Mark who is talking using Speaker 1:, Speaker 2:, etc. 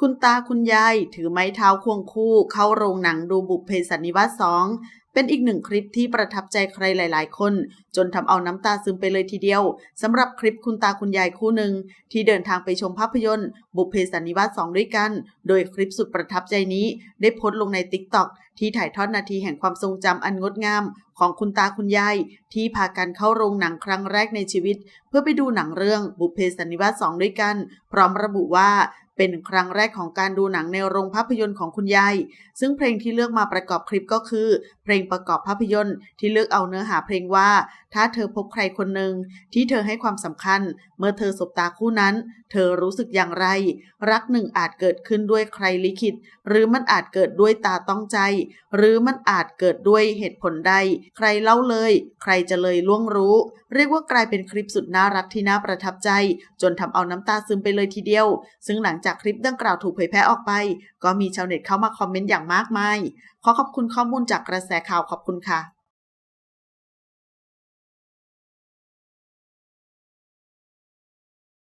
Speaker 1: คุณตาคุณยายถือไม้เท้าควงคู่เข้าโรงหนังดูบุพเพสันนิวาสสองเป็นอีกหนึ่งคลิปที่ประทับใจใครหลาย ๆ คน จนทำเอาน้ำตาซึมไปเลยทีเดียวสำหรับคลิปคุณตาคุณยายคู่หนึ่งที่เดินทางไปชมภาพยนตร์ บุพเพสันนิวาสสองด้วยกัน โดยคลิปสุดประทับใจนี้ ได้โพสต์ลงใน t ิ k t o k ที่ถ่ายทอดนาทีแห่งความทรงจำอันงดงาม ของคุณตาคุณยาย ที่พากันเข้าโรงหนังครั้งแรกในชีวิต เพื่อไปดูหนังเรื่องบุพเพสันนิวาสสองด้วยกัน พร้อมระบุว่าเป็นครั้งแรกของการดูหนังในโรงภาพยนตร์ของคุณยาย ซึ่งเพลงที่เลือกมาประกอบคลิปก็คือ เพลงประกอบภาพยนตร์ ที่เลือกเอาเนื้อหาเพลงว่า ถ้าเธอพบใครคนหนึ่งที่เธอให้ความสำคัญ เมื่อเธอสบตาคู่นั้น เธอรู้สึกอย่างไร รักหนึ่งอาจเกิดขึ้นด้วยใครลิขิต หรือมันอาจเกิดด้วยตาต้องใจ หรือมันอาจเกิดด้วยเหตุผลใด ใครเล่าเลย ใครจะเลยล่วงรู้ เรียกว่ากลายเป็นคลิปสุดน่ารักที่น่าประทับใจ จนทำเอาน้ำตาซึมไปเลยทีเดียว ซึ่งหลังจากคลิปดังกล่าวถูกเผยแพร่ออกไป ก็มีชาวเน็ตเข้ามาคอมเมนต์อย่างมากมาย ขอขอบคุณข้อมูลจากกระแสข่าวขอบคุณค่ะ